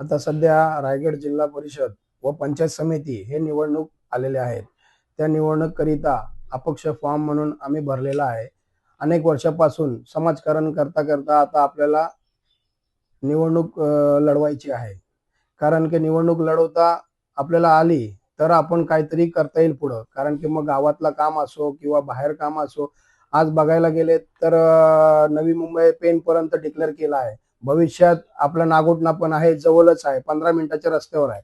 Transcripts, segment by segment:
आता सध्या रायगड जिल्हा परिषद व पंचायत समिती हे निवडणूक आलेले आहेत. त्या निवडणूककरिता अपक्ष फॉर्म म्हणून आम्ही भरलेला आहे. अनेक वर्षापासून समाजकारण करता करता आता आपल्याला निवडणूक लढवायची आहे. कारण की निवडणूक लढवता आपल्याला आली तर आपण काहीतरी करता येईल पुढं. कारण की मग गावातलं काम असो किंवा बाहेर काम असो आज बघायला गेले तर नवी मुंबई पेनपर्यंत डिक्लेअर केला आहे. भविष्यात आपला नागोटणा पण आहे जवळच आहे पंधरा मिनिटाच्या रस्त्यावर आहे.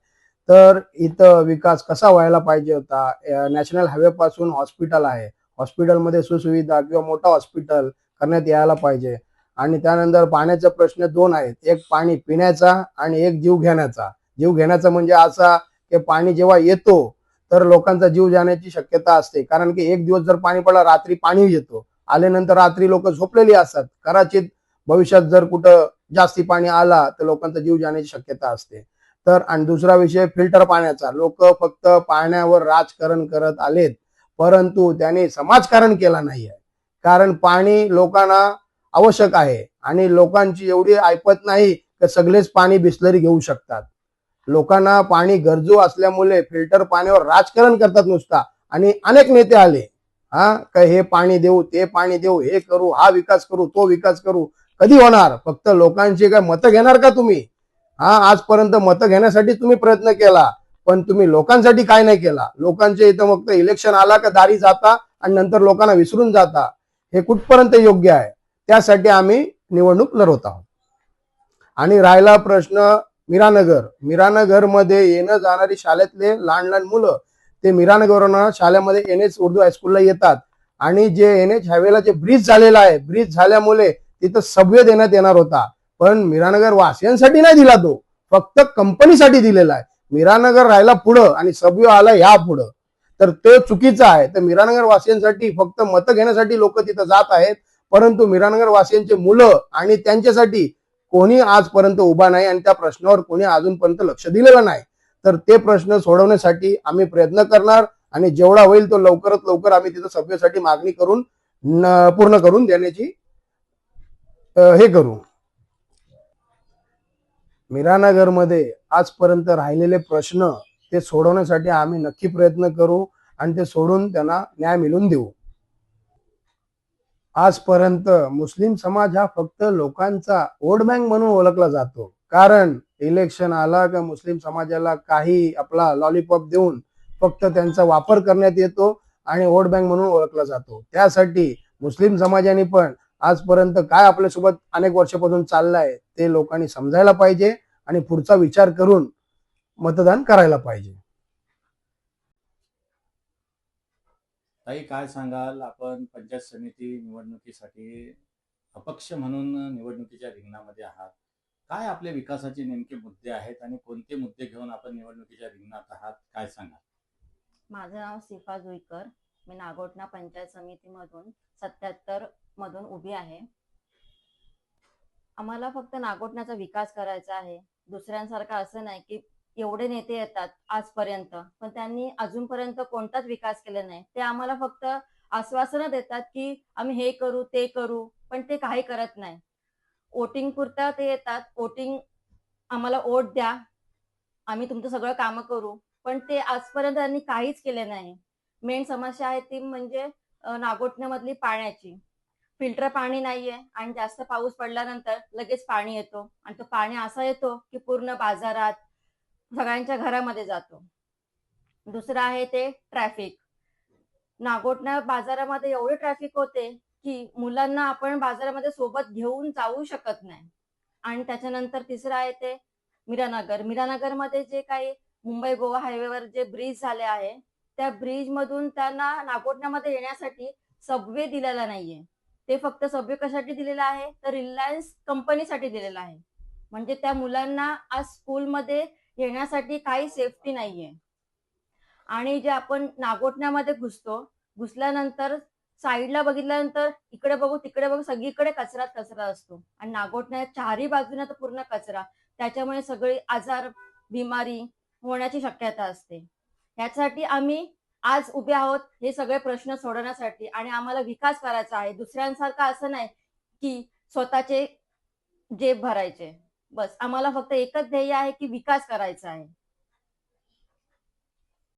तर इथं विकास कसा व्हायला पाहिजे होता? नॅशनल हायवे पासून हॉस्पिटल आहे. हॉस्पिटलमध्ये सुसुविधा किंवा मोठा हॉस्पिटल करण्यात यायला पाहिजे. आणि त्यानंतर पाण्याचा प्रश्न दोन आहेत. एक पाणी पिण्याचा आणि एक जीव घेण्याचा. जीव घेण्याचा म्हणजे असा की पाणी जेव्हा येतो तर लोकांचा जीव जाण्याची शक्यता असते. कारण की एक दिवस जर पाणी पडला रात्री पाणी येतो. आल्यानंतर रात्री लोक झोपलेली असतात. कदाचित भविष्यात जर कुठं जास्ती पाणी आला तर लोकांचा जीव जाण्याची शक्यता असते. तर आणि दुसरा विषय फिल्टर पाण्याचा. लोक फक्त पाण्यावर राजकारण करत आलेत परंतु त्यांनी समाजकारण केला नाही आहे कारण पाणी लोकांना आवश्यक आहे आणि लोकांची एवढी ऐपत नाही की सगळेच पाणी बिस्लरी घेऊ शकतात. लोकांना पाणी गरजू असल्यामुळे फिल्टर पाण्यावर राजकारण करतात नुसता. आणि अनेक नेते आले. हा का हे पाणी देऊ ते पाणी देऊ हे करू हा विकास करू तो विकास करू. कधी होणार? फक्त लोकांची काय मतं घेणार का तुम्ही? हा आजपर्यंत मतं घेण्यासाठी तुम्ही प्रयत्न केला पण तुम्ही लोकांसाठी काय नाही केला. लोकांच्या इथं फक्त इलेक्शन आला का दारी जाता आणि नंतर लोकांना विसरून जाता हे कुठपर्यंत योग्य आहे? त्यासाठी आम्ही निवडणूक लढवत आहोत. आणि राहिला प्रश्न मीरानगर. मीरानगरमध्ये येणं जाणारी शाळेतले लहान लहान मुलं ते मीरानगरवरून शाळेमध्ये एन एच उर्दू हायस्कूलला येतात. आणि जे एन एच हायवेला जे ब्रिज झालेला आहे ब्रिज झाल्यामुळे तिथं सबवे देण्यात येणार होता. पण मीरानगर वासियांसाठी नाही दिला तो. फक्त कंपनीसाठी दिलेला आहे. मीरानगर राहिला पुढं आणि सबवे आला या पुढं. तर तो चुकीचं आहे. तर मीरानगर वासियांसाठी फक्त मतं घेण्यासाठी लोक तिथं जात आहेत. परंतु मीरानगर वासियांचे मुलं आणि त्यांच्यासाठी कोणी आजपर्यंत उभा नाही आणि त्या प्रश्नावर कोणी अजूनपर्यंत लक्ष दिलेलं नाही. तर ते प्रश्न सोडवण्यासाठी आम्ही प्रयत्न करणार आणि जेवढा होईल तो लवकरात लवकर आम्ही तिथं सभेसाठी मागणी करून पूर्ण करून देण्याची हे करू. मीरानगरमध्ये आजपर्यंत राहिलेले प्रश्न ते सोडवण्यासाठी आम्ही नक्की प्रयत्न करू आणि ते सोडून त्यांना न्याय मिळवून देऊ. आजपर्यंत मुस्लिम समाज हा फक्त लोकांचा वोट बँक म्हणून ओळखला जातो. कारण इलेक्शन आला का मुस्लिम समाजाला काही आपला लॉलीपॉप देऊन फक्त त्यांचा वापर करण्यात येतो आणि वोट बँक म्हणून ओळखला जातो. त्यासाठी मुस्लिम समाजाने पण आजपर्यंत काय आपल्यासोबत अनेक वर्षापासून चाललंय ते लोकांनी समजायला पाहिजे आणि पुढचा विचार करून मतदान करायला पाहिजे. ताई काय सांगाल? आपण पंचायत समिती निवडणुकीसाठी अपक्ष म्हणून निवडणुकीच्या रिंगणामध्ये आहात. काय आपले विकासाचे नेमके मुद्दे आहेत आणि कोणते मुद्दे घेऊन आपण निवडणुकीच्या रिंगणात आहात? काय सांगाल? माझं नाव सिफा जुईकर. मी नागोटणा पंचायत समितीमधून सत्याहत्तर मधून उभी आहे. आम्हाला फक्त नागोटण्याचा विकास करायचा आहे. दुसऱ्यांसारखं असं नाही की एवढे नेते येतात आजपर्यंत पण त्यांनी अजूनपर्यंत कोणताच विकास केला नाही. ते आम्हाला फक्त आश्वासनं देतात की आम्ही हे करू ते करू पण ते काही करत नाही. वोटिंग पुरता ते येतात. वोटिंग आम्हाला वोट द्या. आम्ही तुमचं सगळं कामं करू. पण ते आजपर्यंत त्यांनी काहीच केले नाही. मेन समस्या आहे ती म्हणजे नागोटण्यामधली नागोठण्यामधली पाण्याची. फिल्टर पाणी नाहीये आणि जास्त पाऊस पडल्यानंतर लगेच पाणी येतो. आणि तो पाणी असा येतो की पूर्ण बाजारात सगळ्यांच्या घरामध्ये जातो. दुसरं आहे ते ट्रॅफिक नागोटना बाजारामध्ये एवढे ट्रॅफिक होते की मुलांना आपण बाजारामध्ये सोबत घेऊन जाऊ शकत नाही. आणि त्याच्यानंतर तिसरं आहे ते मीरानगर. मीरानगरमध्ये जे काही मुंबई गोवा हायवेवर जे ब्रिज झाले आहे त्या ब्रिज मधून त्यांना नागोटण्यामध्ये येण्यासाठी सबवे दिलेला नाहीये. ते फक्त सभ्य कशासाठी दिलेलं आहे? तर रिलायन्स कंपनीसाठी दिलेलं आहे. म्हणजे त्या मुलांना आज स्कूलमध्ये येण्यासाठी काही सेफ्टी नाहीये. आणि जे आपण नागोठण्यामध्ये घुसतो घुसल्यानंतर साईडला बघितल्यानंतर इकडे बघू तिकडे बघू सगळीकडे कचराच कचरा असतो. आणि नागोठण्या चारही बाजूने तर पूर्ण कचरा. त्याच्यामुळे सगळे आजार बिमारी होण्याची शक्यता असते. ह्यासाठी आम्ही आज उभे आहोत हे सगळे प्रश्न सोडवण्यासाठी आणि आम्हाला विकास करायचा आहे. दुसऱ्यांसारखं असं नाही की स्वतःचे जेब भरायचे. बस आम्हाला फक्त एकच ध्येय आहे की विकास करायचा आहे.